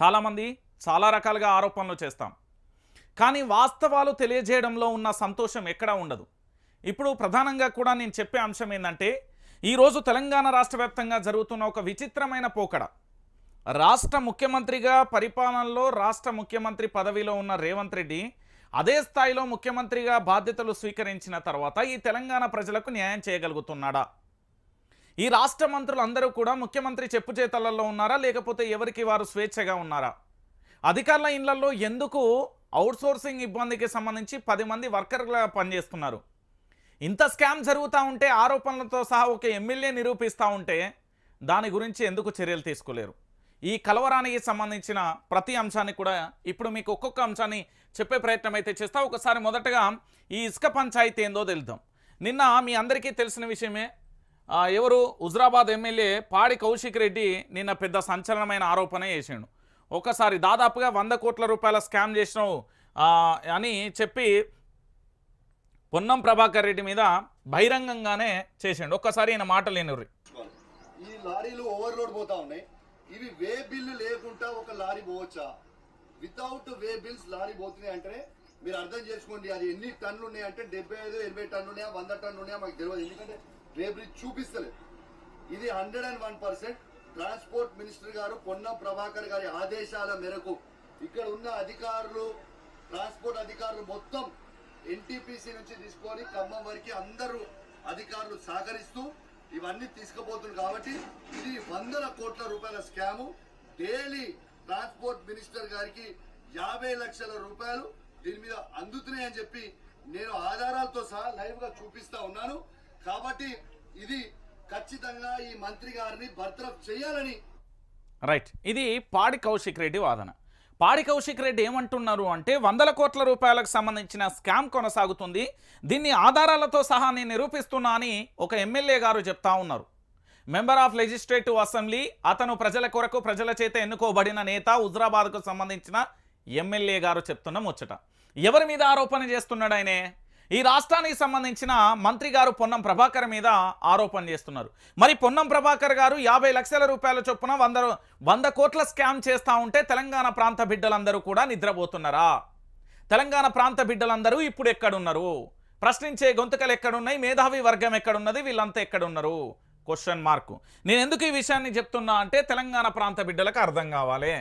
చాలామంది చాలా రకాలుగా ఆరోపణలు చేస్తాం. కానీ వాస్తవాలు తెలియజేయడంలో ఉన్న సంతోషం ఎక్కడా ఉండదు. ఇప్పుడు ప్రధానంగా కూడా నేను చెప్పే అంశం ఏంటంటే ఈరోజు తెలంగాణ రాష్ట్ర జరుగుతున్న ఒక విచిత్రమైన పోకడ. రాష్ట్ర ముఖ్యమంత్రిగా పరిపాలనలో రాష్ట్ర ముఖ్యమంత్రి పదవిలో ఉన్న రేవంత్ రెడ్డి అదే స్థాయిలో ముఖ్యమంత్రిగా బాధ్యతలు స్వీకరించిన తర్వాత ఈ తెలంగాణ ప్రజలకు న్యాయం చేయగలుగుతున్నాడా? ఈ రాష్ట్ర మంత్రులు అందరూ కూడా ముఖ్యమంత్రి చెప్పు చేతలలో ఉన్నారా? లేకపోతే ఎవరికి వారు స్వేచ్ఛగా ఉన్నారా? అధికారుల ఇళ్ళలో ఎందుకు అవుట్సోర్సింగ్ ఇబ్బందికి సంబంధించి పది మంది వర్కర్గా పనిచేస్తున్నారు? ఇంత స్కామ్ జరుగుతూ ఉంటే ఆరోపణలతో సహా ఒక ఎమ్మెల్యే నిరూపిస్తూ ఉంటే దాని గురించి ఎందుకు చర్యలు తీసుకోలేరు? ఈ కలవరానికి సంబంధించిన ప్రతి అంశాన్ని కూడా ఇప్పుడు మీకు ఒక్కొక్క అంశాన్ని చెప్పే ప్రయత్నం అయితే చేస్తా. ఒకసారి మొదటగా ఈ ఇసుక పంచాయతీ ఏందో తెలుద్దాం. నిన్న మీ అందరికీ తెలిసిన విషయమే ఎవరు? హుజరాబాద్ ఎమ్మెల్యే పాడి కౌశిక్ రెడ్డి నిన్న పెద్ద సంచలనమైన ఆరోపణ చేసిండు. ఒకసారి దాదాపుగా వంద కోట్ల రూపాయల స్కామ్ చేసినావు అని చెప్పి పొన్నం ప్రభాకర్ రెడ్డి మీద బహిరంగంగానే చేసిండు. ఒక్కసారి ఈయన మాట లేనివ్వరు ఈ లారీలు ఓవర్లోడ్ పోతా ఉన్నాయి. ఇవి వే బిల్లు లేకుండా ఒక లారీ పోవచ్చా? వితౌట్ వే బిల్స్ లారీ పోతున్నాయి అంటే మీరు అర్థం చేసుకోండి అది ఎన్ని టన్నులు ఉన్నాయి అంటే డెబ్బై ఐదు ఎనభై టన్నులు ఉన్నాయా వంద టన్నులు ఉన్నాయా మాకు తెలియదు. ఎందుకంటే రేపు చూపిస్తలేదు. ఇది hundred and one percent transport minister గారు పొన్నం ప్రభాకర్ గారి ఆదేశాల మేరకు ఇక్కడ ఉన్న అధికారులు ట్రాన్స్పోర్ట్ అధికారులు మొత్తం ఎన్టీపీసీ నుంచి తీసుకొని ఖమ్మం వరకు అందరూ అధికారులు సహకరిస్తూ ఇవన్నీ తీసుకుపోతున్నారు కాబట్టి ఇది వందల కోట్ల రూపాయల స్కాము. డైలీ ట్రాన్స్పోర్ట్ మినిస్టర్ గారికి యాభై లక్షల రూపాయలు దీని మీద అందుతున్నాయని చెప్పి నేను ఆధారాలతో సహా లైవ్గా చూపిస్తా ఉన్నాను. కాబట్టి ఇది ఖచ్చితంగా ఈ మంత్రి గారిని బర్తరఫ్ చేయాలని రైట్. ఇది పాడి కౌశిక్ రెడ్డి వాదన. పాడి కౌశిక్ రెడ్డి ఏమంటున్నారు అంటే వందల కోట్ల రూపాయలకు సంబంధించిన స్కామ్ కొనసాగుతుంది. దీన్ని ఆధారాలతో సహా నేను నిరూపిస్తున్నా అని ఒక ఎమ్మెల్యే గారు చెప్తా ఉన్నారు. మెంబర్ ఆఫ్ లెజిస్లేటివ్ అసెంబ్లీ అతను ప్రజల కొరకు ప్రజల చేత ఎన్నుకోబడిన నేత హుజరాబాద్కు సంబంధించిన ఎమ్మెల్యే గారు చెప్తున్న ముచ్చట. ఎవరి మీద ఆరోపణ చేస్తున్నాడు ఆయనే? ఈ రాష్ట్రానికి సంబంధించిన మంత్రి గారు పొన్నం ప్రభాకర్ మీద ఆరోపణ చేస్తున్నారు. మరి పొన్నం ప్రభాకర్ గారు యాభై లక్షల రూపాయల చొప్పున వంద వంద కోట్ల స్కామ్ చేస్తూ ఉంటే తెలంగాణ ప్రాంత బిడ్డలందరూ కూడా నిద్రపోతున్నారా? తెలంగాణ ప్రాంత బిడ్డలందరూ ఇప్పుడు ఎక్కడున్నారు? ప్రశ్నించే గొంతుకలు ఎక్కడున్నాయి? మేధావి వర్గం ఎక్కడున్నది? వీళ్ళంతా ఎక్కడున్నారు? క్వశ్చన్ మార్కు నేను ఎందుకు ఈ విషయాన్ని చెప్తున్నా అంటే తెలంగాణ ప్రాంత బిడ్డలకు అర్థం కావాలి.